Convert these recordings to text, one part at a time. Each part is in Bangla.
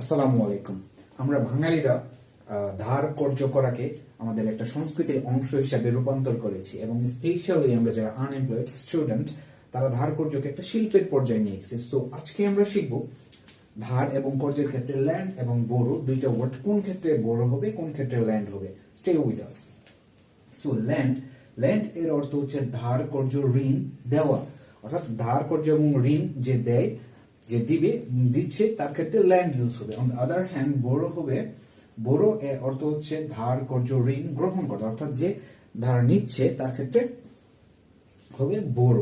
আসসালামু আলাইকুম। আমরা বাঙালিরা ধার কর্য করাকে আমাদের একটা সংস্কৃতির অংশ হিসাবে রূপান্তর করেছি এবং স্পেশালি আমরা যারা আনএমপ্লয়েড স্টুডেন্ট তারা ধার কর্যকে একটা শিল্পের পর্যায়ে নিয়ে গেছে তো আজকে আমরা শিখব ধার এবং কর্যের ক্ষেত্রে ল্যান্ড এবং বড় দুইটা ওয়ার্ড কোন ক্ষেত্রে বড় হবে, কোন ক্ষেত্রে ল্যান্ড হবে? Stay with us so lend lend এর অর্থ হচ্ছে ধার কর্য ঋণ দেওয়া। অর্থাৎ ধার কর্য এবং ঋণ যে দেয় যে দিবে, দিচ্ছে, তার ক্ষেত্রে ল্যান্ড ইউজ হবে। অন আদার হ্যান্ড বড় হবে, বড় এর অর্থ হচ্ছে ধার কর্য ঋণ গ্রহণ করা। অর্থাৎ যে ধার নিচ্ছে, তার ক্ষেত্রে হবে বড়।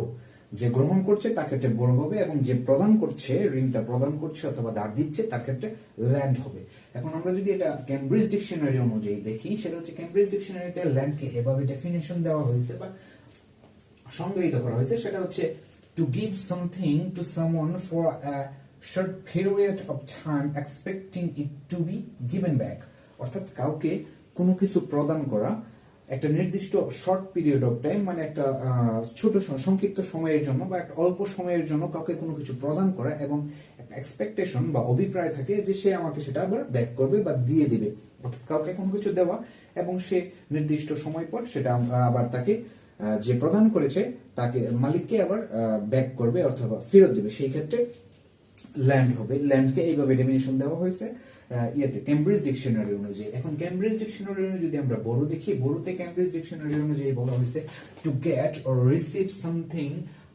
যে গ্রহণ করছে, তার ক্ষেত্রে বড় হবে এবং যে প্রদান করছে, ঋণটা প্রদান করছে অথবা ধার দিচ্ছে, তার ক্ষেত্রে ল্যান্ড হবে। এখন আমরা যদি এটা ক্যামব্রিজ ডিকশনারি অনুযায়ী দেখি, সেটা হচ্ছে ক্যামব্রিজ ডিকশনারিতে ল্যান্ডকে এভাবে ডেফিনেশন দেওয়া হয়েছে বা সংজ্ঞায়িত করা হয়েছে। সেটা হচ্ছে to give something to someone for a short period of time expecting it to be given back অর্থাৎ কাউকে কোনো কিছু প্রদান করা, একটা নির্দিষ্ট শর্ট পিরিয়ড অফ টাইম মানে একটা ছোট সংক্ষিপ্ত সময়ের জন্য বা একটা অল্প সময়ের জন্য কাউকে কোনো কিছু প্রদান করা এবং একটা এক্সপেকটেশন বা অভিপ্রায় থাকে যে সে আমাকে সেটা আবার ব্যাক করবে বা দিয়ে দিবে। অর্থাৎ কাউকে কোনো কিছু দেওয়া এবং সে নির্দিষ্ট সময় পর সেটা আবার তাকে যে প্রদান করেছে, তাকে মালিককে আবার ব্যাক করবে অথবা ফেরত দেবে। সেই ক্ষেত্রে ল্যান্ড হবে। ল্যান্ডকে এইভাবে ডেফিনেশন দেওয়া হয়েছে ইয়েতে ক্যামব্রিজ ডিকশনারি অনুযায়ী। এখন ক্যামব্রিজ ডিকশনারি অনুযায়ী যদি আমরা বড় দেখি, বড়তে ক্যামব্রিজ ডিকশনারি অনুযায়ী বলা হয়েছে to get or receive something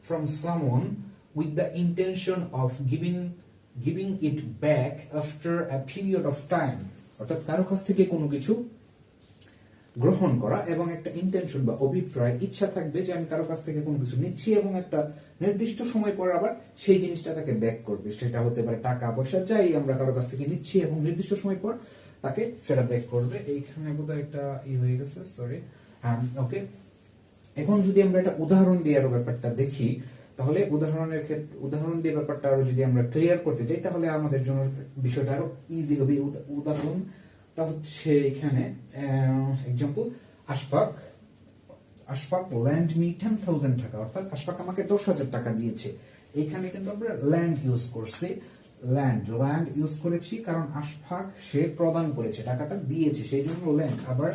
from someone with the intention of giving giving it back after a period of time অর্থাৎ কারও কাছ থেকে কোনো কিছু গ্রহণ করা এবং একটা ইন্টেনশন বা অভিপ্রায়, ইচ্ছা থাকবে যে আমি কারও কাছ থেকে কোনো কিছু নিচ্ছি এবং একটা নির্দিষ্ট সময় পর আবার সেই জিনিসটা তাকে ব্যাক করবে। সেটা হতে পারে টাকা পয়সা চাই আমরা কারও কাছ থেকে নিচ্ছি এবং নির্দিষ্ট সময় পর তাকে সেটা ব্যাক করবে। এইখানে বোধহয় একটা ই হয়ে গেছে সরি ওকে এখন যদি আমরা একটা উদাহরণ দিয়ে আরও ব্যাপারটা দেখি, তাহলে উদাহরণের ক্ষেত্রে উদাহরণ দিয়ে ব্যাপারটা আরও যদি আমরা ক্লিয়ার করতে চাই তাহলে আমাদের জন্য বিষয়টা আরও ইজি হবে। উদা- উদাহরণটা হচ্ছে এখানে example Ashfaq Ashfaq lend me ten thousand টাকা, অর্থাৎ আশফাক আমাকে দশ হাজার টাকা দিয়েছে। এইখানে কিন্তু আমরা ল্যান্ড ইউজ করছি ল্যান্ড ল্যান্ড ইউজ করেছি কারণ আশফাক সে প্রদান করেছে, টাকাটা দিয়েছে, সেই জন্য ল্যান্ড আবার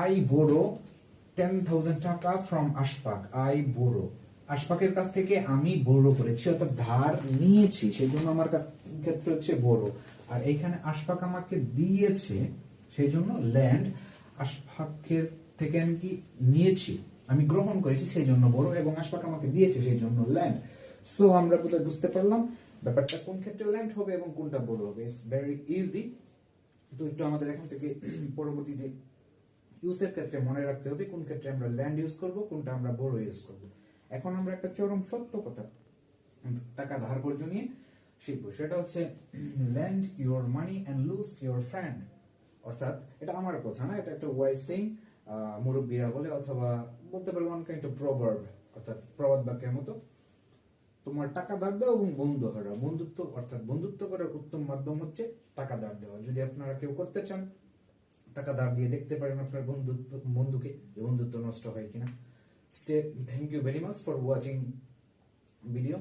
I borrow ten thousand taka from Ashfaq I borrow আশফাকের কাছ থেকে আমি বড় করেছি, অর্থাৎ ধার নিয়েছি সেই জন্য আমার ক্ষেত্রে হচ্ছে বড়। আর এইখানে আশফাক আমাকে দিয়েছে সেই জন্য ল্যান্ড আশফাকের থেকে আমি কি নিয়েছি? আমি গ্রহণ করেছি সেই জন্য বড়, এবং আশফাক আমাকে দিয়েছে সেই জন্য ল্যান্ড সো আমরা বোধহয় বুঝতে পারলাম, ব্যাপারটা কোন ক্ষেত্রে ল্যান্ড হবে এবং কোনটা বড় হবে? ইটস ভেরি ইজি তো একটু আমাদের এখান থেকে পরবর্তীতে ইউজের ক্ষেত্রে মনে রাখতে হবে কোন ক্ষেত্রে আমরা ল্যান্ড ইউজ করব, কোনটা আমরা বড় ইউজ করব। এখন আমরা একটা চরম সত্য কথা, টাকা ধার কর্য নিয়ে শিখব। সেটা হচ্ছে lend your money and lose your friend অর্থাৎ, এটা আমার কথা না, এটা একটা ওয়াইজ সিং মুরব্বীরা বলে অথবা বলতে পারব ওয়ান কাইন্ড অফ প্রভার্ব অর্থাৎ প্রবাদ বাক্যের মতো। তোমার টাকা ধার দাও এবং বন্ধু হারাও। বন্ধুত্ব, অর্থাৎ বন্ধুত্ব করার উত্তম মাধ্যম হচ্ছে টাকা ধার দেওয়া। যদি আপনারা কেউ করতে চান, টাকা ধার দিয়ে দেখতে পারেন আপনার বন্ধুত্ব, বন্ধুকে বন্ধুত্ব নষ্ট হয় কিনা। Stay thank you very much for watching video